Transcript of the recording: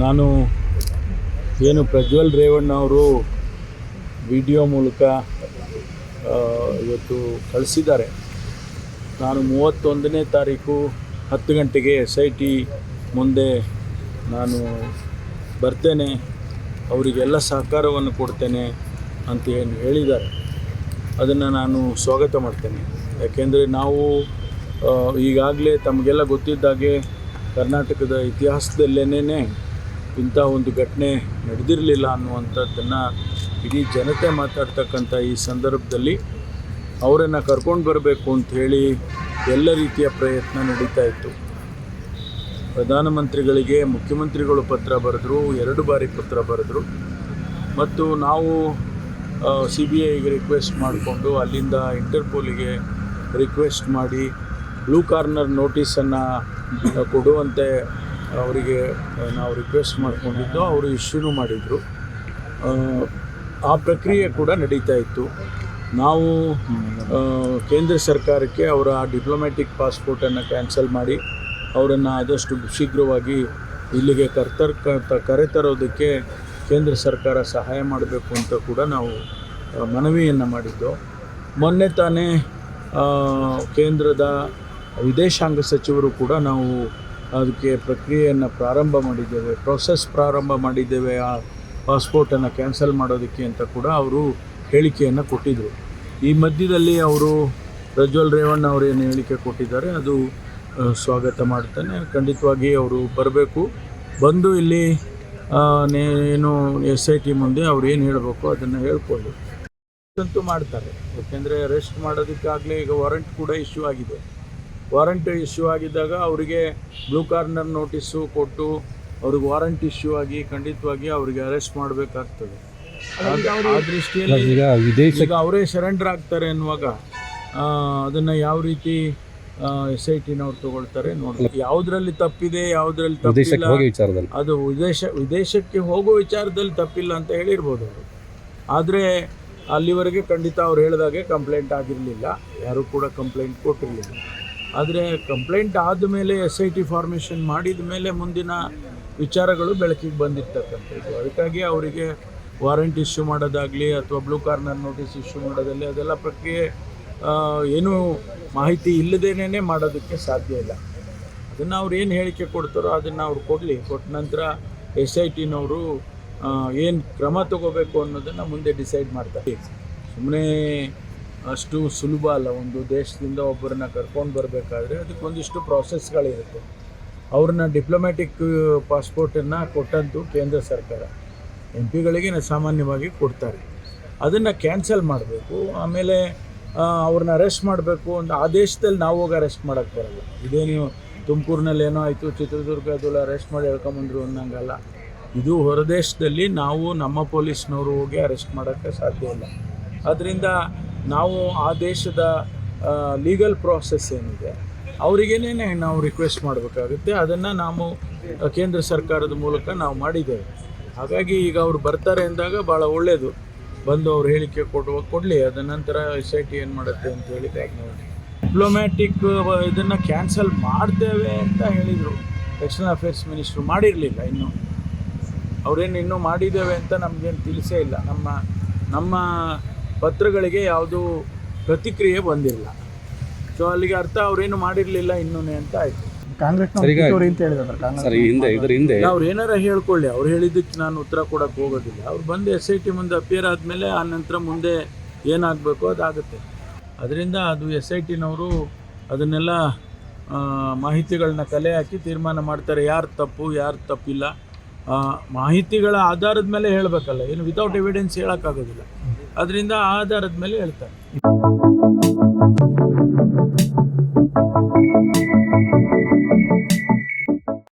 ನಾನು ಏನು ಪ್ರಜ್ವಲ್ ರೇವಣ್ಣ ಅವರು ವಿಡಿಯೋ ಮೂಲಕ ಇವತ್ತು ಕಳಿಸಿದ್ದಾರೆ. ನಾನು ಮೂವತ್ತೊಂದನೇ ತಾರೀಕು ಹತ್ತು ಗಂಟೆಗೆ ಎಸ್ ಐ ಟಿ ಮುಂದೆ ನಾನು ಬರ್ತೇನೆ. ಅವರಿಗೆಲ್ಲ ಸಹಕಾರವನ್ನು ಕೊಡ್ತೇನೆ ಅಂತ ಏನು ಹೇಳಿದ್ದಾರೆ. ಅದನ್ನು ನಾನು ಸ್ವಾಗತ ಮಾಡ್ತೇನೆ. ಯಾಕೆಂದರೆ ನಾವು ಈಗಾಗಲೇ ತಮಗೆಲ್ಲ ಗೊತ್ತಿದ್ದಾಗೆ ಕರ್ನಾಟಕದ ಇತಿಹಾಸದಲ್ಲೇನೇ ಇಂಥ ಒಂದು ಘಟನೆ ನಡೆದಿರಲಿಲ್ಲ ಅನ್ನುವಂಥದ್ದನ್ನು ಇಡೀ ಜನತೆ ಮಾತಾಡ್ತಕ್ಕಂಥ ಈ ಸಂದರ್ಭದಲ್ಲಿ ಅವರನ್ನು ಕರ್ಕೊಂಡು ಬರಬೇಕು ಅಂತ ಹೇಳಿ ಎಲ್ಲ ರೀತಿಯ ಪ್ರಯತ್ನ ನಡೀತಾ ಇತ್ತು. ಪ್ರಧಾನಮಂತ್ರಿಗಳಿಗೆ ಮುಖ್ಯಮಂತ್ರಿಗಳು ಪತ್ರ ಬರೆದ್ರು, ಎರಡು ಬಾರಿ ಪತ್ರ ಬರೆದ್ರು. ಮತ್ತು ನಾವು ಸಿ ಬಿ ಐಗೆ ರಿಕ್ವೆಸ್ಟ್ ಮಾಡಿಕೊಂಡು ಅಲ್ಲಿಂದ ಇಂಟರ್ಪೋಲಿಗೆ ರಿಕ್ವೆಸ್ಟ್ ಮಾಡಿ ಬ್ಲೂ ಕಾರ್ನರ್ ನೋಟಿಸನ್ನು ಕೊಡುವಂತೆ ಅವರಿಗೆ ನಾವು ರಿಕ್ವೆಸ್ಟ್ ಮಾಡಿಕೊಂಡಿದ್ದು, ಅವರು ಇಶ್ಯೂನು ಮಾಡಿದರು. ಆ ಪ್ರಕ್ರಿಯೆ ಕೂಡ ನಡೀತಾ ಇತ್ತು. ನಾವು ಕೇಂದ್ರ ಸರ್ಕಾರಕ್ಕೆ ಅವರ ಡಿಪ್ಲೊಮ್ಯಾಟಿಕ್ ಪಾಸ್ಪೋರ್ಟನ್ನು ಕ್ಯಾನ್ಸಲ್ ಮಾಡಿ, ಅವರನ್ನು ಆದಷ್ಟು ಶೀಘ್ರವಾಗಿ ಇಲ್ಲಿಗೆ ಕರ್ತರ್ ಕರೆತರೋದಕ್ಕೆ ಕೇಂದ್ರ ಸರ್ಕಾರ ಸಹಾಯ ಮಾಡಬೇಕು ಅಂತ ಕೂಡ ನಾವು ಮನವಿಯನ್ನು ಮಾಡಿದ್ದು. ಮೊನ್ನೆ ತಾನೇ ಕೇಂದ್ರದ ವಿದೇಶಾಂಗ ಸಚಿವರು ಕೂಡ ನಾವು ಅದಕ್ಕೆ ಪ್ರಕ್ರಿಯೆಯನ್ನು ಪ್ರಾರಂಭ ಮಾಡಿದ್ದೇವೆ ಪ್ರೋಸೆಸ್ ಪ್ರಾರಂಭ ಮಾಡಿದ್ದೇವೆ, ಆ ಪಾಸ್ಪೋರ್ಟನ್ನು ಕ್ಯಾನ್ಸಲ್ ಮಾಡೋದಕ್ಕೆ ಅಂತ ಕೂಡ ಅವರು ಹೇಳಿಕೆಯನ್ನು ಕೊಟ್ಟಿದ್ದರು ಈ ಮಧ್ಯದಲ್ಲಿ ಅವರು ಪ್ರಜ್ವಲ್ ರೇವಣ್ಣ ಅವರೇನು ಹೇಳಿಕೆ ಕೊಟ್ಟಿದ್ದಾರೆ, ಅದು ಸ್ವಾಗತ ಮಾಡ್ತಾನೆ. ಖಂಡಿತವಾಗಿ ಅವರು ಬರಬೇಕು. ಬಂದು ಇಲ್ಲಿ ಏನು ಎಸ್ ಐ ಟಿ ಮುಂದೆ ಅವ್ರು ಏನು ಹೇಳಬೇಕು ಅದನ್ನು ಹೇಳ್ಕೊಳ್ಳಿ ಅಂತೂ ಮಾಡ್ತಾರೆ. ಯಾಕೆಂದರೆ ಅರೆಸ್ಟ್ ಮಾಡೋದಕ್ಕಾಗಲೇ ಈಗ ವಾರಂಟ್ ಕೂಡ ಇಶ್ಯೂ ಆಗಿದೆ. ವಾರಂಟ್ ಇಶ್ಯೂ ಆಗಿದ್ದಾಗ ಅವರಿಗೆ ಬ್ಲೂ ಕಾರ್ನರ್ ನೋಟಿಸು ಕೊಟ್ಟು ಅವ್ರಿಗೆ ವಾರಂಟ್ ಇಶ್ಯೂ ಆಗಿ ಖಂಡಿತವಾಗಿ ಅವರಿಗೆ ಅರೆಸ್ಟ್ ಮಾಡಬೇಕಾಗ್ತದೆ. ಆ ದೃಷ್ಟಿಯಲ್ಲಿ ಅವರೇ ಸರೆಂಡರ್ ಆಗ್ತಾರೆ ಅನ್ನುವಾಗ ಅದನ್ನು ಅದನ್ನ ಯಾವ ರೀತಿ ಎಸ್ ಐ ಟಿನವ್ರು ತಗೊಳ್ತಾರೆ ನೋಡಿ ಯಾವುದ್ರಲ್ಲಿ ತಪ್ಪಿದೆ ಯಾವುದ್ರಲ್ಲಿ ವಿದೇಶಕ್ಕೆ ತಪ್ಪಿಲ್ಲ ವಿಚಾರದಲ್ಲಿ. ಅದು ವಿದೇಶ ವಿದೇಶಕ್ಕೆ ಹೋಗೋ ವಿಚಾರದಲ್ಲಿ ತಪ್ಪಿಲ್ಲ ಅಂತ ಹೇಳಿರ್ಬೋದು ಅವರು. ಆದರೆ ಅಲ್ಲಿವರೆಗೆ ಖಂಡಿತ ಅವ್ರು ಹೇಳಿದಾಗೆ ಕಂಪ್ಲೇಂಟ್ ಆಗಿರಲಿಲ್ಲ. ಯಾರೂ ಕೂಡ ಕಂಪ್ಲೇಂಟ್ ಕೊಟ್ಟಿರಲಿಲ್ಲ. ಆದರೆ ಕಂಪ್ಲೇಂಟ್ ಆದಮೇಲೆ ಎಸ್ ಐ ಟಿ ಫಾರ್ಮೇಷನ್ ಮಾಡಿದ ಮೇಲೆ ಮುಂದಿನ ವಿಚಾರಗಳು ಬೆಳಕಿಗೆ ಬಂದಿರ್ತಕ್ಕಂಥದ್ದು. ಅದಕ್ಕಾಗಿ ಅವರಿಗೆ ವಾರಂಟ್ ಇಶ್ಯೂ ಮಾಡೋದಾಗಲಿ ಅಥವಾ ಬ್ಲೂ ಕಾರ್ನರ್ ನೋಟಿಸ್ ಇಶ್ಯೂ ಮಾಡೋದಲ್ಲಿ ಅದೆಲ್ಲ ಪ್ರಕ್ರಿಯೆ ಏನೂ ಮಾಹಿತಿ ಇಲ್ಲದೇನೇ ಮಾಡೋದಕ್ಕೆ ಸಾಧ್ಯ ಇಲ್ಲ. ಅದನ್ನು ಅವ್ರು ಏನು ಹೇಳಿಕೆ ಕೊಡ್ತಾರೋ ಅದನ್ನು ಅವ್ರು ಕೊಡಲಿ. ಕೊಟ್ಟ ನಂತರ ಎಸ್ ಐ ಟಿನವರು ಏನು ಕ್ರಮ ತಗೋಬೇಕು ಅನ್ನೋದನ್ನು ಮುಂದೆ ಡಿಸೈಡ್ ಮಾಡ್ತಾರೆ. ಸುಮ್ಮನೆ ಅಷ್ಟು ಸುಲಭ ಅಲ್ಲ. ಒಂದು ದೇಶದಿಂದ ಒಬ್ಬರನ್ನ ಕರ್ಕೊಂಡು ಬರಬೇಕಾದ್ರೆ ಅದಕ್ಕೆ ಒಂದಿಷ್ಟು ಪ್ರಾಸೆಸ್ಗಳಿರುತ್ತೆ ಅವ್ರನ್ನ ಡಿಪ್ಲೊಮ್ಯಾಟಿಕ್ ಪಾಸ್ಪೋರ್ಟನ್ನು ಕೊಟ್ಟಂತು ಕೇಂದ್ರ ಸರ್ಕಾರ. ಎಂ ಪಿಗಳಿಗೆ ಸಾಮಾನ್ಯವಾಗಿ ಕೊಡ್ತಾರೆ. ಅದನ್ನು ಕ್ಯಾನ್ಸಲ್ ಮಾಡಬೇಕು. ಆಮೇಲೆ ಅವ್ರನ್ನ ಅರೆಸ್ಟ್ ಮಾಡಬೇಕು ಅಂತ ಆ ದೇಶದಲ್ಲಿ ನಾವು ಹೋಗಿ ಅರೆಸ್ಟ್ ಮಾಡೋಕ್ಕೆ ಬರಲ್ಲ. ಇದೇ ನೀವು ತುಮಕೂರಿನಲ್ಲಿ ಏನೋ ಆಯಿತು ಚಿತ್ರದುರ್ಗದಲ್ಲಿ ಅರೆಸ್ಟ್ ಮಾಡಿ ಹೇಳ್ಕೊಂಬಂದ್ರು ಅನ್ನಂಗಲ್ಲ. ಇದು ಹೊರದೇಶದಲ್ಲಿ ನಾವು ನಮ್ಮ ಪೊಲೀಸ್ನವರು ಹೋಗಿ ಅರೆಸ್ಟ್ ಮಾಡೋಕ್ಕೆ ಸಾಧ್ಯ ಇಲ್ಲ. ಅದರಿಂದ ನಾವು ಆ ದೇಶದ ಲೀಗಲ್ ಪ್ರಾಸೆಸ್ ಏನಿದೆ ಅವರಿಗೇನೆ ನಾವು ರಿಕ್ವೆಸ್ಟ್ ಮಾಡಬೇಕಾಗುತ್ತೆ, ಅದನ್ನು ನಾವು ಕೇಂದ್ರ ಸರ್ಕಾರದ ಮೂಲಕ ನಾವು ಮಾಡಿದ್ದೇವೆ. ಹಾಗಾಗಿ ಈಗ ಅವರು ಬರ್ತಾರೆ ಅಂದಾಗ ಭಾಳ ಒಳ್ಳೆಯದು ಬಂದು ಅವ್ರು ಹೇಳಿಕೆ ಕೊಡುವ ಕೊಡಲಿ, ಅದ ನಂತರ ಎಸ್ ಐ ಟಿ ಏನು ಮಾಡುತ್ತೆ ಅಂತ ಹೇಳಿ ಕಾದ್ ನೋಡಿ ಡಿಪ್ಲೊಮ್ಯಾಟಿಕ್ ಇದನ್ನು ಕ್ಯಾನ್ಸಲ್ ಮಾಡ್ತೇವೆ ಅಂತ ಹೇಳಿದರು. ಎಕ್ಸ್ಟರ್ನಲ್ ಅಫೇರ್ಸ್ ಮಿನಿಸ್ಟ್ರು ಮಾಡಿರಲಿಲ್ಲ ಇನ್ನೂ. ಅವರೇನು ಇನ್ನೂ ಮಾಡಿದ್ದೇವೆ ಅಂತ ನಮಗೇನು ತಿಳಿಸೇ ಇಲ್ಲ. ನಮ್ಮ ನಮ್ಮ ಪತ್ರಗಳಿಗೆ ಯಾವುದೂ ಪ್ರತಿಕ್ರಿಯೆ ಬಂದಿಲ್ಲ. ಸೊ ಅಲ್ಲಿಗೆ ಅರ್ಥ ಅವ್ರೇನು ಮಾಡಿರಲಿಲ್ಲ ಇನ್ನೂ ಅಂತ ಆಯಿತು. ಕಾಂಗ್ರೆಸ್ ಸರ್, ಈಗ- ಅಂತ ಹೇಳಿದ್ರು. ಸರ್ ಹಿಂದೆ ಇದರ ಹಿಂದೆ. ಅವ್ರು ಏನಾರ ಹೇಳ್ಕೊಳ್ಳಿ ಅವ್ರು ಹೇಳಿದ್ದಕ್ಕೆ ನಾನು ಉತ್ತರ ಕೊಡಕ್ಕೆ ಹೋಗೋದಿಲ್ಲ. ಅವ್ರು ಬಂದು ಎಸ್ ಐ ಟಿ ಮುಂದೆ ಅಪಿಯರ್ ಆದಮೇಲೆ ಆ ನಂತರ ಮುಂದೆ ಏನಾಗಬೇಕು ಅದಾಗುತ್ತೆ. ಅದರಿಂದ ಅದು ಎಸ್ ಐ ಟಿನವರು ಅದನ್ನೆಲ್ಲ ಆ, ಮಾಹಿತಿಗಳನ್ನ ಕಲೆ ಹಾಕಿ ತೀರ್ಮಾನ ಮಾಡ್ತಾರೆ. ಯಾರು ತಪ್ಪು ಯಾರು ತಪ್ಪಿಲ್ಲ. ಆ, ಮಾಹಿತಿಗಳ ಆಧಾರದ ಮೇಲೆ ಹೇಳಬೇಕಲ್ಲ. ಏನು ವಿತೌಟ್ ಎವಿಡೆನ್ಸ್ ಹೇಳೋಕ್ಕಾಗೋದಿಲ್ಲ ಅದರಿಂದ ಆಧಾರದ ಮೇಲೆ ಹೇಳ್ತಾರೆ.